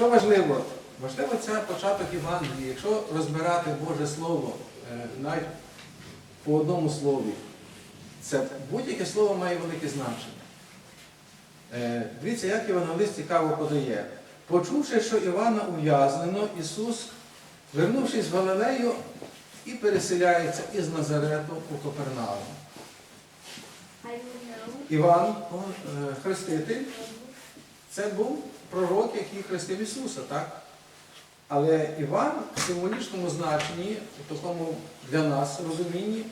Що важливо? Важливо це початок Євангелії. Якщо розбирати Боже Слово е, навіть по одному слові, це будь-яке слово має велике значення. Е, Дивіться, як Євангелист цікаво подає. Почувши, що Івана ув'язнено, Ісус, вернувшись в Галилею, і переселяється із Назарету у Копернаум. Know. Іван, е, хреститель, це був пророк, який хрестив Ісуса, так? Але Іван в символічному значенні, в такому для нас розумінні,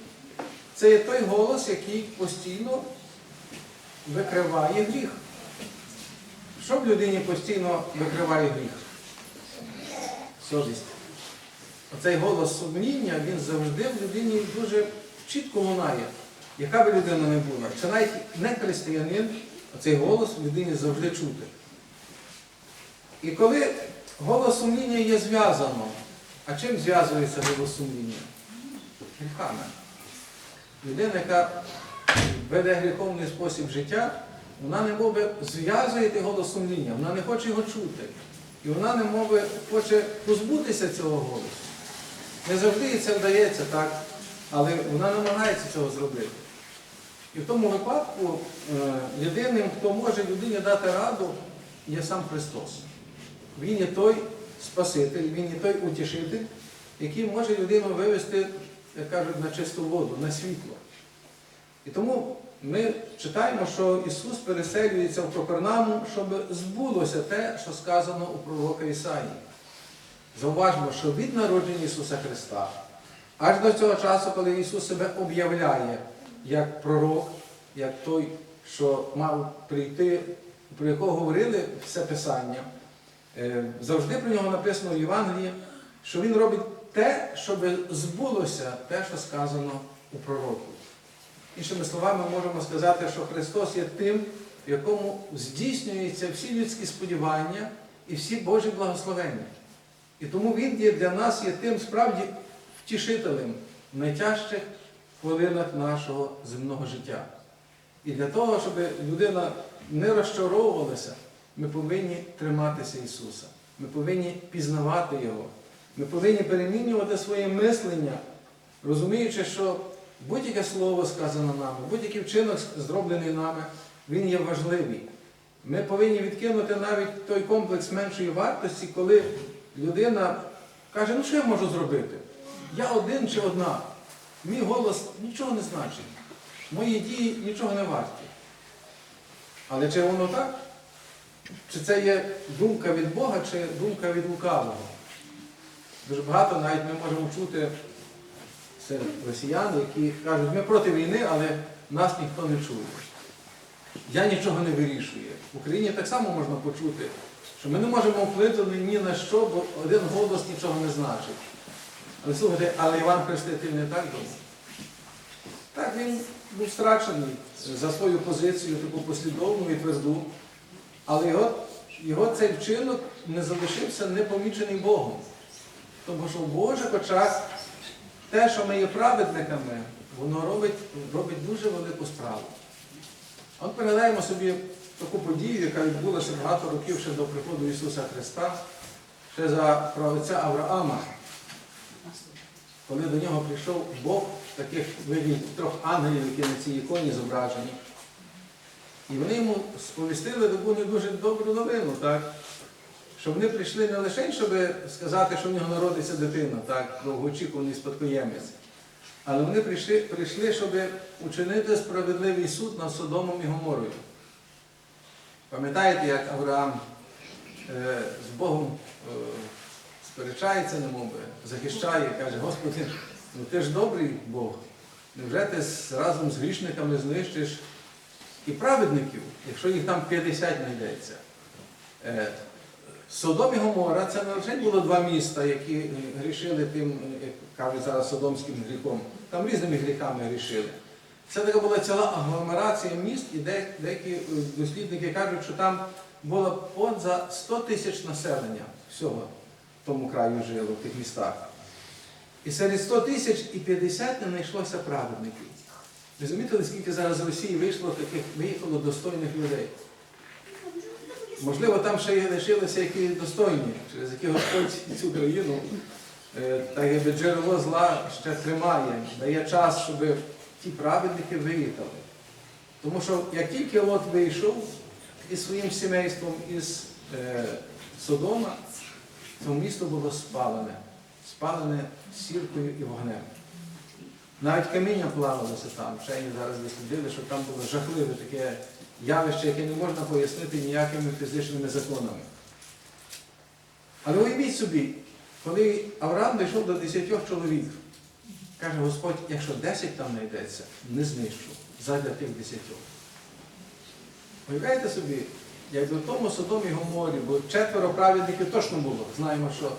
це є той голос, який постійно викриває гріх. Що в людині постійно викриває гріх? Совість. Оцей голос сумління, він завжди в людині дуже чітко лунає. Яка би людина не була, чи навіть не християнин, оцей голос в людині завжди чути. І коли голос сумління є зв'язано, а чим зв'язується голос сумління? Гріхами. Людина, яка веде гріховний спосіб життя, вона не мови зв'язує голос сумління, вона не хоче його чути. І вона не мови хоче позбутися цього голосу. Не завжди їй це вдається так, але вона намагається цього зробити. І в тому випадку е, єдиним, хто може людині дати раду, є сам Христос. Він є той Спаситель, Він є той утішитель, який може людину вивести, як кажуть, на чисту воду, на світло. І тому ми читаємо, що Ісус переселюється в Копернаму, щоб збулося те, що сказано у пророка Ісаїї. Зауважмо, що від народження Ісуса Христа аж до цього часу, коли Ісус себе об'являє як пророк, як той, що мав прийти, про якого говорили все Писання, завжди про нього написано в Євангелії, що Він робить те, щоб збулося те, що сказано у пророку. Іншими словами, можемо сказати, що Христос є тим, в якому здійснюються всі людські сподівання і всі Божі благословення. І тому Він є для нас є тим справді втішителем в найтяжчих хвилинах нашого земного життя. І для того, щоб людина не розчаровувалася, ми повинні триматися Ісуса. Ми повинні пізнавати Його. Ми повинні перемінювати своє мислення, розуміючи, що будь-яке слово сказане нами, будь-який вчинок зроблений нами, він є важливий. Ми повинні відкинути навіть той комплекс меншої вартості, коли людина каже, ну що я можу зробити? Я один чи одна. Мій голос нічого не значить. Мої дії нічого не варті. Але чи воно так? Чи це є думка від Бога, чи думка від лукавого? Дуже багато навіть ми можемо чути серед росіян, які кажуть, ми проти війни, але нас ніхто не чує. Я нічого не вирішую. В Україні так само можна почути, що ми не можемо вплинути ні на що, бо один голос нічого не значить. Але слухайте, але Іван Хреститель не так думав. Так, він був страчений за свою позицію, таку послідовну і тверду. Але його, його цей вчинок не залишився непомічений Богом. Тому що в Божих очах те, що ми є праведниками, воно робить, робить дуже велику справу. От пригадаємо собі таку подію, яка відбулася багато років ще до приходу Ісуса Христа, ще за правиця Авраама, коли до нього прийшов Бог таких видів трьох ангелів, які на цій іконі зображені. І вони йому сповістили таку не дуже добру новину, так? що вони прийшли не лише, щоб сказати, що в нього народиться дитина, так, довгоочікуваний спадкоємець, але вони прийшли, прийшли, щоб учинити справедливий суд над Содомом і Гоморою. Пам'ятаєте, як Авраам е, з Богом е, сперечається, немови, захищає, каже, Господи, ну ти ж добрий Бог. Невже ти разом з грішниками знищиш і праведників, якщо їх там 50 знайдеться? Е, Содом і Гомора це не лише було два міста, які е, грішили тим, е, як кажуть зараз, содомським гріхом. Там різними гріхами грішили. Це така була ціла агломерація міст, і деякі дослідники кажуть, що там було поза 100 тисяч населення всього в тому краю жило, в тих містах. І серед 100 тисяч і 50 не знайшлося праведників. Ви замітили, скільки зараз з Росії вийшло таких, виїхало достойних людей? Можливо, там ще є лишилися які достойні, через які Господь цю країну, е, так якби джерело зла ще тримає, дає час, щоб ті праведники виїхали. Тому що як тільки Лот вийшов із своїм сімейством із е, Содома, то місто було спалене, спалене сіркою і вогнем. Навіть каміння плавалося там, вчені зараз дослідили, що там було жахливе таке явище, яке не можна пояснити ніякими фізичними законами. Але уявіть собі, коли Авраам дійшов до 10 чоловік, каже Господь, якщо 10 там знайдеться, не знищу задля тих 10. Уявляєте собі, як в тому Содомі і Гоморі, бо четверо праведників точно було. Знаємо, що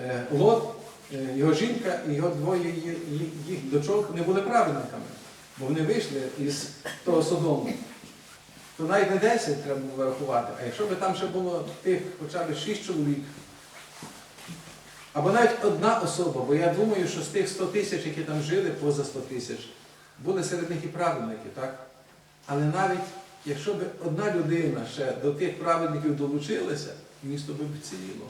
е, Лот, його жінка і його двоє їх дочок не були праведниками, бо вони вийшли із того Содому. То навіть не 10 треба було рахувати, а якщо б там ще було тих хоча б 6 чоловік, або навіть одна особа, бо я думаю, що з тих 100 тисяч, які там жили, поза 100 тисяч, були серед них і праведники, так? Але навіть якщо б одна людина ще до тих праведників долучилася, місто би ціліло.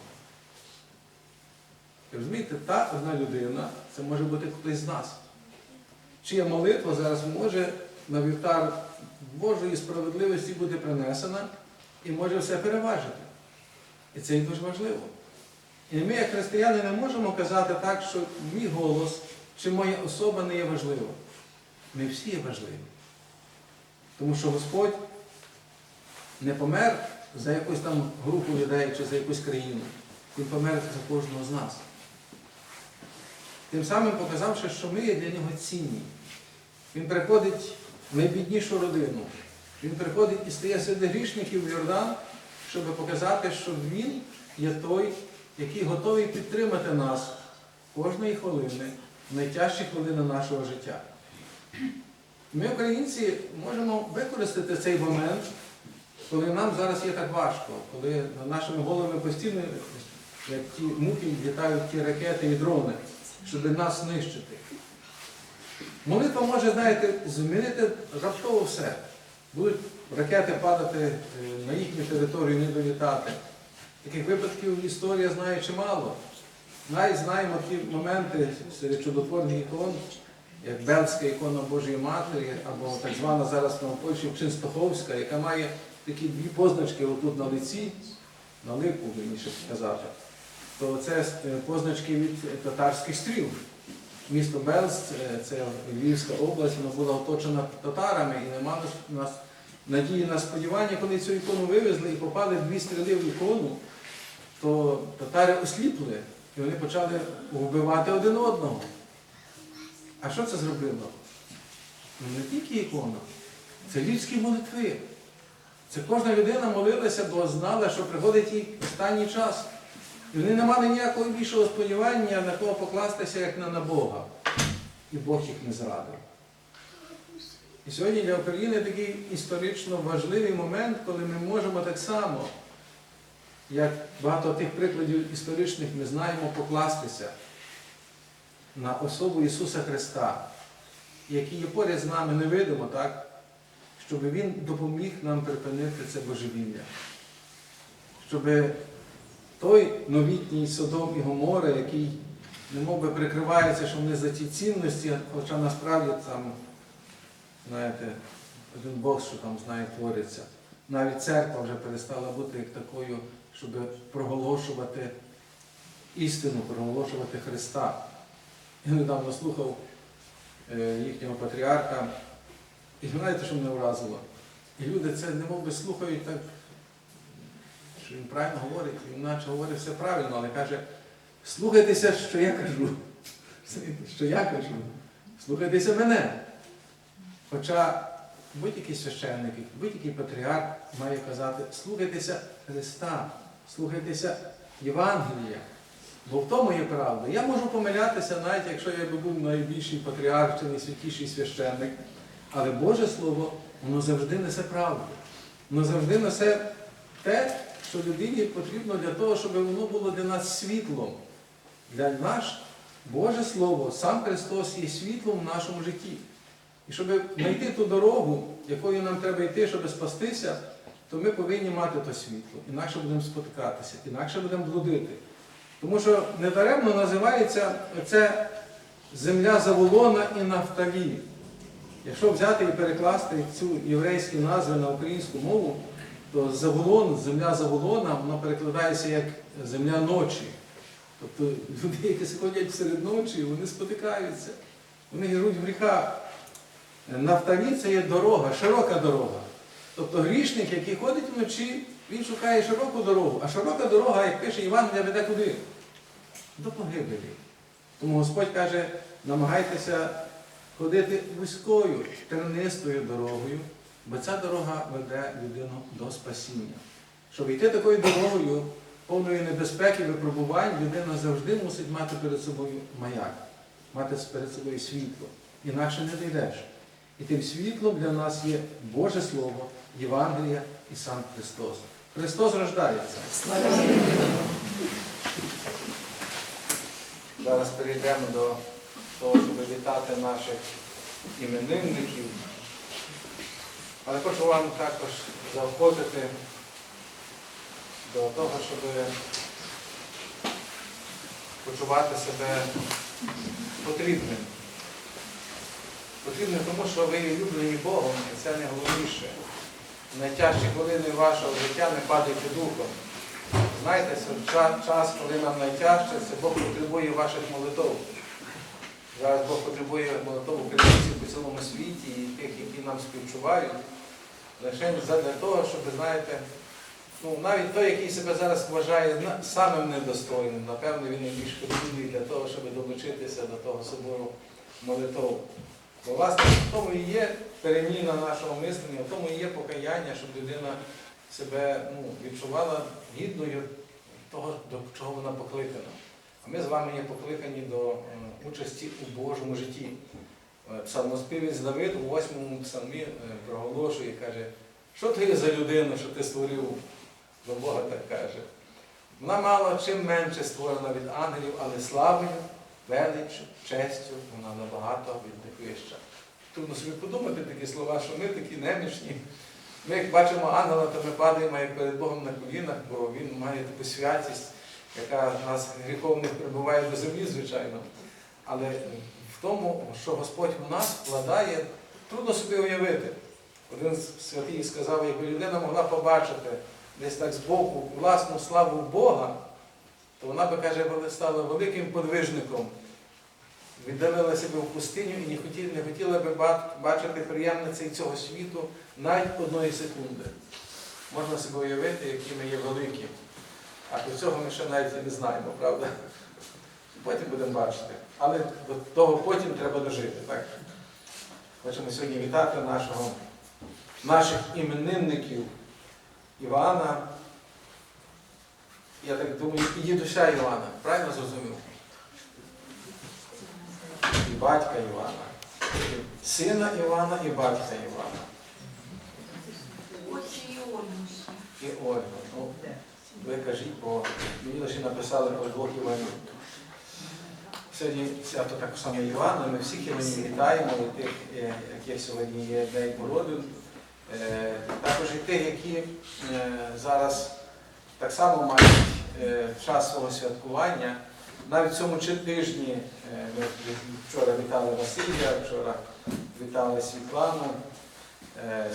Розумієте, та одна людина, це може бути хтось з нас. Чия молитва зараз може на вівтар Божої справедливості бути принесена і може все переважити. І це і дуже важливо. І ми, як християни, не можемо казати так, що мій голос чи моя особа не є важлива. Ми всі є важливі. Тому що Господь не помер за якусь там групу людей чи за якусь країну. Він помер за кожного з нас. Тим самим показавши, що ми є для нього цінні. Він приходить в найбіднішу родину. Він приходить і стає серед грішників в Йордан, щоб показати, що він є той, який готовий підтримати нас кожної хвилини, в найтяжчі хвилини нашого життя. Ми, українці, можемо використати цей момент, коли нам зараз є так важко, коли над нашими головами постійно, як ті муки, літають ті ракети і дрони, щоб нас знищити. Молитва може, знаєте, змінити раптово все. Будуть ракети падати е, на їхню територію, не долітати. Таких випадків історія знає чимало. Навіть знаємо ті моменти серед чудотворних ікон, як Бельська ікона Божої Матері, або так звана зараз на Польщі Чинстоховська, яка має такі дві позначки отут на лиці, на лику, вірніше сказати. То це е, позначки від татарських стріл. Місто Белст, е, це Львівська область, вона була оточена татарами і не мали нас надії на сподівання, коли цю ікону вивезли і попали дві стріли в ікону, то татари осліпли і вони почали вбивати один одного. А що це зробило? Ну, не тільки ікона, це людські молитви. Це кожна людина молилася, бо знала, що приходить їй останній час. І вони не мали ніякого більшого сподівання на кого покластися, як не на Бога. І Бог їх не зрадив. І сьогодні для України такий історично важливий момент, коли ми можемо так само, як багато тих прикладів історичних ми знаємо, покластися на особу Ісуса Христа, який є поряд з нами невидимо, так? щоб Він допоміг нам припинити це божевілля. Щоб той новітній Содом і Гомора, який немов би прикривається, що вони за ті цінності, хоча насправді там, знаєте, один Бог, що там знає, твориться. Навіть церква вже перестала бути як такою, щоб проголошувати істину, проголошувати Христа. Я недавно слухав е, їхнього патріарха, і знаєте, що мене вразило? І люди це немов би слухають так, він правильно говорить, він наче говорить все правильно, але каже, слухайтеся, що я кажу. Що я кажу. Слухайтеся мене. Хоча будь-який священник, будь-який патріарх має казати, слухайтеся Христа, слухайтеся Євангелія. Бо в тому є правда. Я можу помилятися, навіть якщо я би був найбільший патріарх чи найсвятіший священник. Але Боже Слово, воно завжди несе правду. Воно завжди несе те, що людині потрібно для того, щоб воно було для нас світлом. Для нас Боже Слово, сам Христос є світлом в нашому житті. І щоб знайти ту дорогу, якою нам треба йти, щоб спастися, то ми повинні мати то світло, інакше будемо спотикатися, інакше будемо блудити. Тому що недаремно називається це земля Заволона і Нафталі. Якщо взяти і перекласти цю єврейські назви на українську мову, Заволон, земля Заволона, вона перекладається як земля ночі. Тобто люди, які сходять серед ночі, вони спотикаються, вони геруть в гріхах. Нафталі це є дорога, широка дорога. Тобто грішник, який ходить вночі, він шукає широку дорогу. А широка дорога, як пише Євангелія, веде куди? До погибелі. Тому Господь каже, намагайтеся ходити вузькою, тернистою дорогою, бо ця дорога веде людину до спасіння. Щоб йти такою дорогою, повною небезпеки, випробувань, людина завжди мусить мати перед собою маяк, мати перед собою світло. Інакше не дійдеш. І тим світлом для нас є Боже Слово, Євангелія і сам Христос. Христос рождається. Зараз перейдемо до того, щоб вітати наших іменинників. Але хочу вам також заохотити до того, щоб почувати себе потрібним. Потрібним тому, що ви є люблені Богом, і це найголовніше. Найтяжчі хвилини вашого життя не падайте духом. Знаєте, час, коли нам найтяжче, це Бог потребує ваших молитов. Зараз Бог потребує молитов українців по цілому світі і тих, які нам співчувають. Лише для того, щоб, знаєте, ну, навіть той, який себе зараз вважає самим недостойним, напевно, він найбільш потрібний для того, щоб долучитися до того собору молитов. Бо, власне, в тому і є переміна нашого мислення, в тому і є покаяння, щоб людина себе ну, відчувала гідною того, до чого вона покликана. А ми з вами є покликані до участі у Божому житті. Е, Псалмоспівець Давид у восьмому псалмі е, проголошує, каже, що ти за людину, що ти створив? До Бога так каже. Вона мало чим менше створена від ангелів, але славою, величчю, честю вона набагато від них вища. Трудно собі подумати такі слова, що ми такі немічні. Ми, як бачимо ангела, то ми падаємо перед Богом на колінах, бо він має таку святість, яка нас гріховних прибуває до землі, звичайно. Але в тому, що Господь в нас вкладає, трудно собі уявити. Один з святий сказав, якби людина могла побачити десь так збоку власну славу Бога, то вона би, каже, стала великим подвижником. Віддалила себе в пустиню і не хотіла, не хотіла би бачити приємниці цього світу навіть одної секунди. Можна собі уявити, які ми є великі. А до цього ми ще навіть і не знаємо, правда? Потім будемо бачити. Але до того потім треба дожити. Так? Хочемо сьогодні вітати нашого, наших іменинників Івана. Я так думаю, і дідуся Івана. Правильно зрозумів? І батька Івана. Сина Івана і батька Івана. І Ольга. Ви кажіть, бо мені лише написали про двох Іванів. Сьогодні свято так само Івана, ми всіх Іванів вітаємо, і тих, е, яких сьогодні є День породин. Е, Також і тих, які е, зараз так само мають час свого святкування. Навіть в цьому тижні ми вчора вітали Василія, вчора вітали Світлану.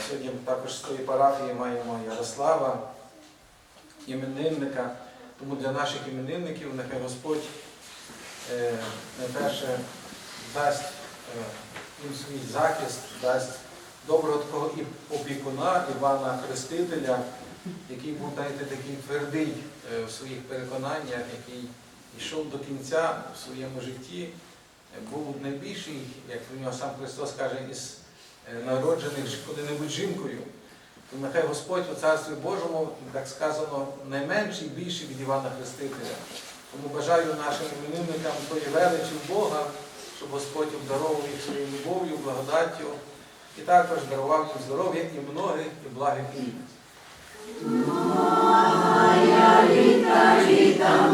Сьогодні також з тої парафії маємо Ярослава, іменинника. Тому для наших іменинників нехай Господь е, найперше дасть е, їм свій захист, дасть доброго такого і опікуна Івана Хрестителя, який був, знаєте, такий твердий е, в своїх переконаннях, який йшов до кінця в своєму житті, був найбільший, як про нього сам Христос каже, із народжених коли-небудь жінкою. Нехай Господь у Царстві Божому, так сказано, найменший, більший від Івана Хрестителя. Тому бажаю нашим іменинникам тої величі Бога, щоб Господь обдаровував їх своєю любов'ю, благодаттю і також дарував їм здоров'я і многих і благих літ. Літа,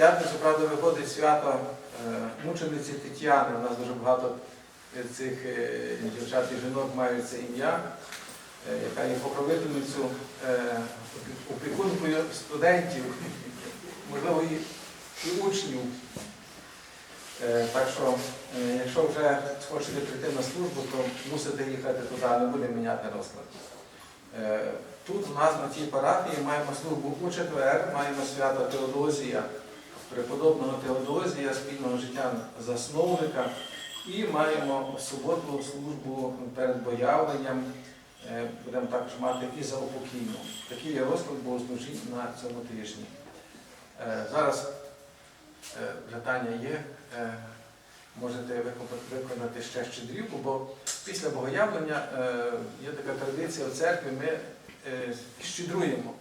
п'ятницю, правда, виходить свято е, мучениці Тетяни. У нас дуже багато цих е, дівчат і жінок мають це ім'я, е, яка є покровительницю, опікункою студентів, можливо, і, учнів. Так що, якщо вже хочете прийти на службу, то мусите їхати туди, не будемо міняти розклад. Тут у нас на цій парафії маємо службу у четвер, маємо свято Теодозія, преподобного Теодозія, спільного життя засновника, і маємо в суботу службу перед боявленням. Е, Будемо також мати і за упокійну. Такий є розклад богослужінь на цьому тижні. Е, Зараз питання є. Е, Можете виконати- ще щедрівку, бо після богоявлення є така традиція в церкві, ми щедруємо.